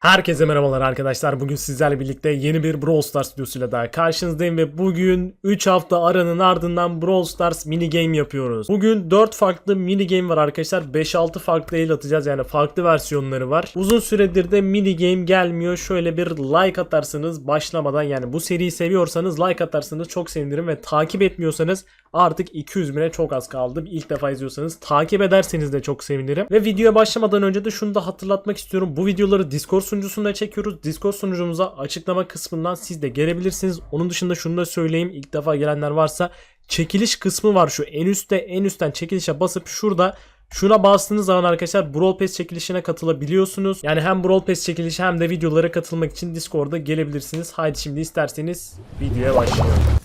Herkese merhabalar arkadaşlar. Bugün sizlerle birlikte yeni bir Brawl Stars videosuyla daha karşınızdayım ve bugün 3 hafta aranın ardından Brawl Stars mini game yapıyoruz. Bugün 4 farklı mini game var arkadaşlar. 5-6 farklı el atacağız yani farklı versiyonları var. Uzun süredir de mini game gelmiyor. Şöyle bir like atarsanız başlamadan yani bu seriyi seviyorsanız like atarsanız çok sevinirim ve takip etmiyorsanız artık 200 bine çok az kaldı. İlk defa izliyorsanız takip ederseniz de çok sevinirim. Ve videoya başlamadan önce de şunu da hatırlatmak istiyorum. Bu videoları Discord sunucusunda çekiyoruz. Discord sunucumuza açıklama kısmından siz de gelebilirsiniz. Onun dışında şunu da söyleyeyim. İlk defa gelenler varsa çekiliş kısmı var şu en üstte en üstten çekilişe basıp şurada Şuna bastığınız zaman arkadaşlar Brawl Pass çekilişine katılabiliyorsunuz. Yani hem Brawl Pass çekilişi hem de videolara katılmak için Discord'a gelebilirsiniz. Haydi şimdi isterseniz videoya başlayalım.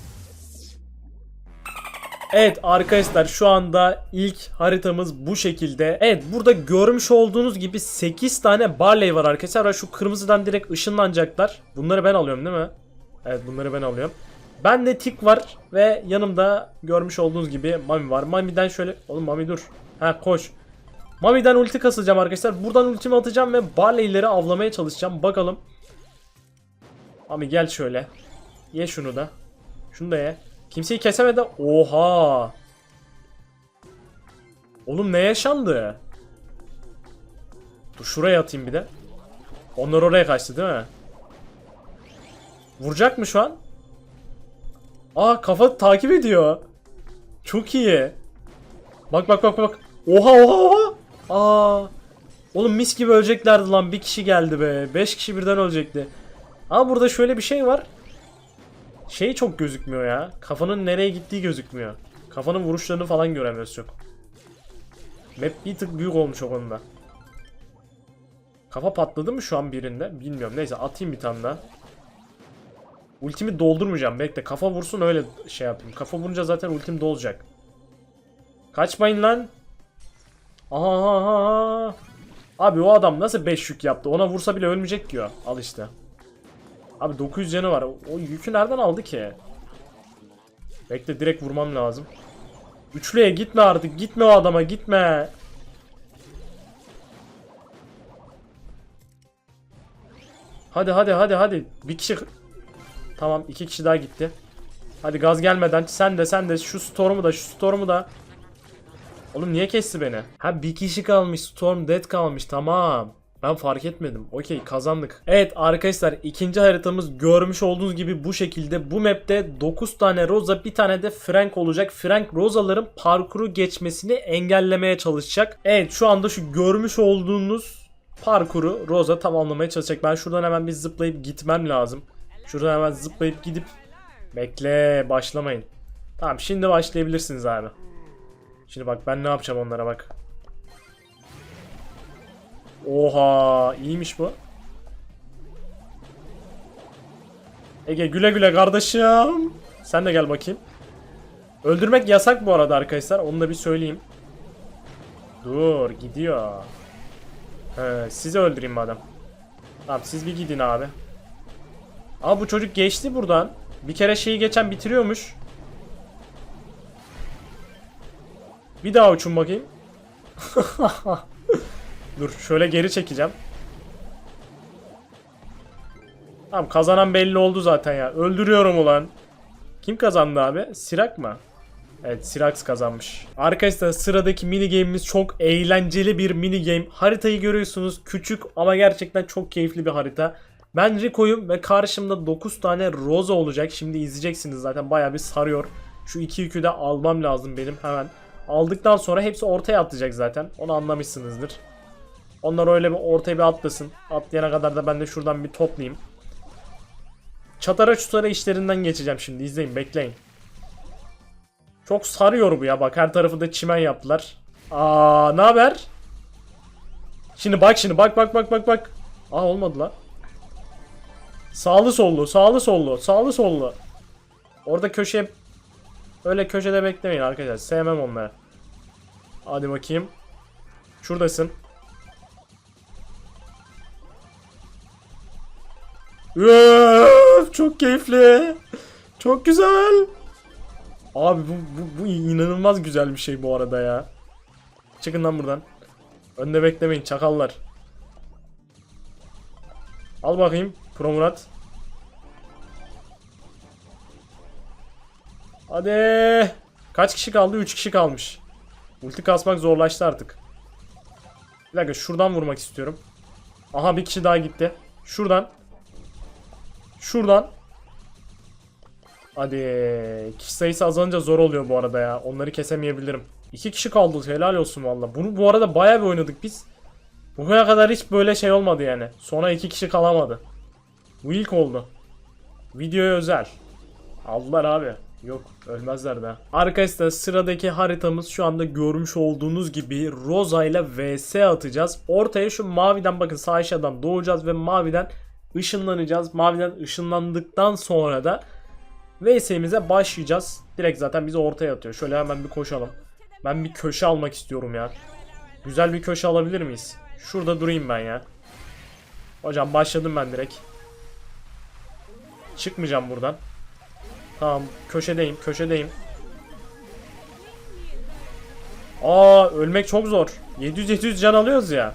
Evet arkadaşlar şu anda ilk haritamız bu şekilde. Evet burada görmüş olduğunuz gibi 8 tane Barley var arkadaşlar. Şu kırmızıdan direkt ışınlanacaklar. Bunları ben alıyorum değil mi? Evet bunları ben alıyorum. Ben de tik var ve yanımda görmüş olduğunuz gibi Mami var. Mami'den şöyle... Oğlum Mami dur. Ha koş. Mami'den ulti kasacağım arkadaşlar. Buradan ultimi atacağım ve Barley'leri avlamaya çalışacağım. Bakalım. Mami gel şöyle. Ye şunu da. Şunu da ye. Kimseyi kesemedi. Oha. Oğlum ne yaşandı? Dur şuraya atayım bir de. Onlar oraya kaçtı değil mi? Vuracak mı şu an? Aa kafa takip ediyor. Çok iyi. Bak bak bak bak. Oha oha oha. Aa. Oğlum mis gibi öleceklerdi lan. Bir kişi geldi be. Beş kişi birden ölecekti. Ama burada şöyle bir şey var. Şey çok gözükmüyor ya. Kafanın nereye gittiği gözükmüyor. Kafanın vuruşlarını falan göremiyoruz çok. Map bir tık büyük olmuş o konuda. Kafa patladı mı şu an birinde? Bilmiyorum. Neyse atayım bir tane daha. Ultimi doldurmayacağım. Bekle kafa vursun öyle şey yapayım. Kafa vurunca zaten ultim dolacak. Kaçmayın lan. Aha aha aha. Abi o adam nasıl 5 yük yaptı? Ona vursa bile ölmeyecek ki o. Al işte. Abi 900 canı var. O yükü nereden aldı ki? Bekle direkt vurmam lazım. Üçlüye gitme artık. Gitme o adama gitme. Hadi hadi hadi hadi. Bir kişi... Tamam iki kişi daha gitti. Hadi gaz gelmeden sen de sen de şu Storm'u da şu Storm'u da. Oğlum niye kesti beni? Ha bir kişi kalmış Storm dead kalmış tamam. Ben fark etmedim. Okey kazandık. Evet arkadaşlar ikinci haritamız görmüş olduğunuz gibi bu şekilde. Bu map'te 9 tane Rosa bir tane de Frank olacak. Frank Rosa'ların parkuru geçmesini engellemeye çalışacak. Evet şu anda şu görmüş olduğunuz parkuru Rosa tamamlamaya çalışacak. Ben şuradan hemen bir zıplayıp gitmem lazım. Şuradan hemen zıplayıp gidip bekle başlamayın. Tamam şimdi başlayabilirsiniz abi. Şimdi bak ben ne yapacağım onlara bak. Oha iyiymiş bu. Ege güle güle kardeşim. Sen de gel bakayım. Öldürmek yasak bu arada arkadaşlar. Onu da bir söyleyeyim. Dur gidiyor. He, sizi öldüreyim madem. Tamam siz bir gidin abi. Aa bu çocuk geçti buradan. Bir kere şeyi geçen bitiriyormuş. Bir daha uçun bakayım. Dur şöyle geri çekeceğim. Tamam kazanan belli oldu zaten ya. Öldürüyorum ulan. Kim kazandı abi? Sirak mı? Evet Sirax kazanmış. Arkadaşlar sıradaki mini game'imiz çok eğlenceli bir mini game. Haritayı görüyorsunuz küçük ama gerçekten çok keyifli bir harita. Ben Rico'yum ve karşımda 9 tane Rosa olacak. Şimdi izleyeceksiniz zaten baya bir sarıyor. Şu iki yükü de almam lazım benim hemen. Aldıktan sonra hepsi ortaya atlayacak zaten. Onu anlamışsınızdır. Onlar öyle bir ortaya bir atlasın. Atlayana kadar da ben de şuradan bir toplayayım. Çatara çutara işlerinden geçeceğim şimdi. İzleyin bekleyin. Çok sarıyor bu ya. Bak her tarafı da çimen yaptılar. Aa, ne haber? Şimdi bak şimdi bak bak bak bak bak. Aa olmadı la. Sağlı sollu, sağlı sollu, sağlı sollu. Orada köşeye öyle köşede beklemeyin arkadaşlar. Sevmem onları. Hadi bakayım. Şuradasın. Üf, çok keyifli. Çok güzel. Abi bu, bu, bu inanılmaz güzel bir şey bu arada ya. Çıkın lan buradan. Önde beklemeyin çakallar. Al bakayım Pro Murat. Hadi. Kaç kişi kaldı? 3 kişi kalmış. Ulti kasmak zorlaştı artık. Bir dakika şuradan vurmak istiyorum. Aha bir kişi daha gitti. Şuradan. Şuradan. Hadi. Kişi sayısı azalınca zor oluyor bu arada ya. Onları kesemeyebilirim. İki kişi kaldı. Helal olsun valla. Bunu bu arada bayağı bir oynadık biz. Bugüne kadar hiç böyle şey olmadı yani. Sonra iki kişi kalamadı. Bu ilk oldu. Videoya özel. Aldılar abi. Yok ölmezler de. Arkadaşlar sıradaki haritamız şu anda görmüş olduğunuz gibi Rosa ile vs atacağız. Ortaya şu maviden bakın sağ aşağıdan doğacağız ve maviden ışınlanacağız. Maviden ışınlandıktan sonra da vs'imize başlayacağız. Direkt zaten bizi ortaya atıyor. Şöyle hemen bir koşalım. Ben bir köşe almak istiyorum ya. Güzel bir köşe alabilir miyiz? Şurada durayım ben ya. Hocam başladım ben direkt. Çıkmayacağım buradan. Tamam köşedeyim köşedeyim. Aa ölmek çok zor. 700-700 can alıyoruz ya.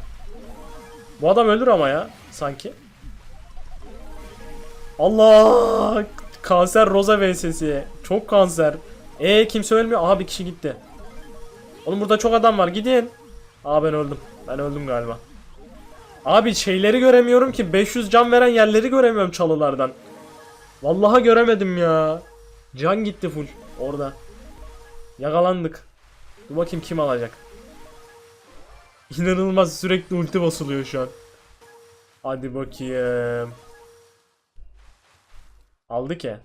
Bu adam ölür ama ya sanki. Allah! Kanser Rosa vs'si. Çok kanser. E kimse ölmüyor. Aha bir kişi gitti. Oğlum burada çok adam var. Gidin. Aa ben öldüm. Ben öldüm galiba. Abi şeyleri göremiyorum ki. 500 can veren yerleri göremiyorum çalılardan. Vallahi göremedim ya. Can gitti full orada. Yakalandık. Dur bakayım kim alacak. İnanılmaz sürekli ulti basılıyor şu an. Hadi bakayım. Aldı ki.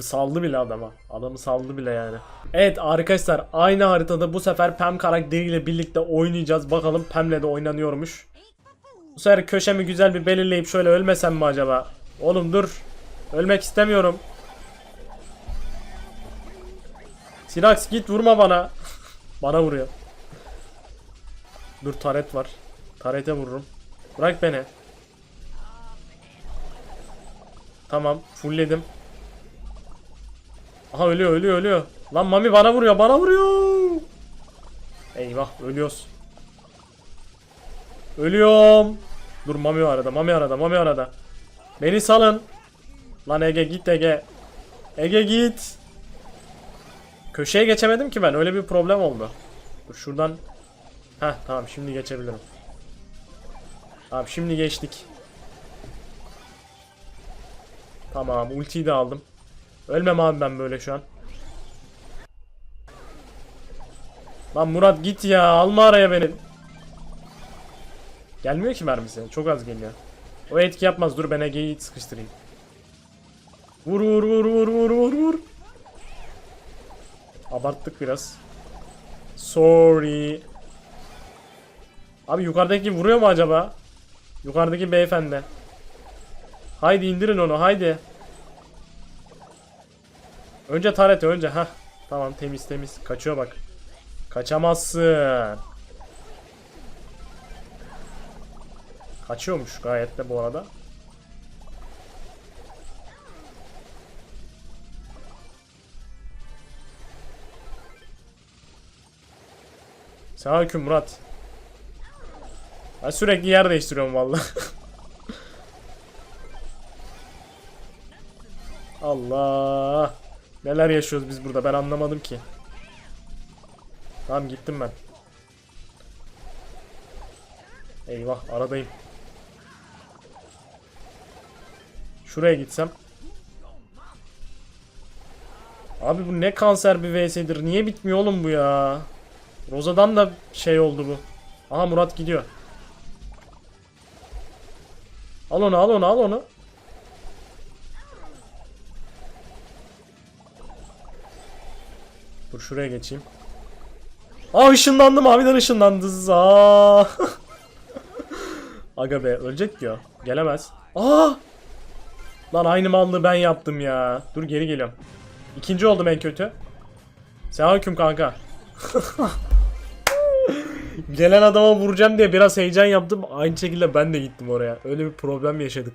Saldı bile adama. Adamı saldı bile yani. Evet arkadaşlar aynı haritada bu sefer Pem karakteriyle birlikte oynayacağız. Bakalım Pem'le de oynanıyormuş. Bu sefer köşemi güzel bir belirleyip şöyle ölmesem mi acaba? Oğlum dur. Ölmek istemiyorum. Sirax git vurma bana. bana vuruyor. Dur taret var. Tarete vururum. Bırak beni. Tamam fullledim. Aha ölüyor ölüyor ölüyor. Lan Mami bana vuruyor bana vuruyor. Eyvah ölüyoruz. Ölüyorum. Dur Mami arada Mami arada Mami arada. Beni salın. Lan Ege git Ege. Ege git. Köşeye geçemedim ki ben. Öyle bir problem oldu. Dur şuradan. Heh tamam şimdi geçebilirim. Tamam şimdi geçtik. Tamam ultiyi de aldım. Ölmem abi ben böyle şu an. Lan Murat git ya alma araya beni. Gelmiyor ki mermisi. Çok az geliyor. O etki yapmaz. Dur ben Ege'yi sıkıştırayım. Vur vur vur vur vur vur vur. Abarttık biraz. Sorry. Abi yukarıdaki vuruyor mu acaba? Yukarıdaki beyefendi. Haydi indirin onu haydi. Önce taret önce ha. Tamam temiz temiz. Kaçıyor bak. Kaçamazsın. Kaçıyormuş gayet de bu arada. Selamünaleyküm Murat. Ben sürekli yer değiştiriyorum vallahi. Allah. Neler yaşıyoruz biz burada ben anlamadım ki. Tamam gittim ben. Eyvah aradayım. Şuraya gitsem. Abi bu ne kanser bir vs'dir. Niye bitmiyor oğlum bu ya? Roza'dan da şey oldu bu. Aha Murat gidiyor. Al onu al onu al onu. Dur şuraya geçeyim. Aa ışınlandı maviden ışınlandı. Za. Aga be ölecek o. Gelemez. Aa! Lan aynı mallığı ben yaptım ya. Dur geri geliyorum. İkinci oldum en kötü. Selamünaleyküm kanka. Gelen adama vuracağım diye biraz heyecan yaptım. Aynı şekilde ben de gittim oraya. Öyle bir problem yaşadık.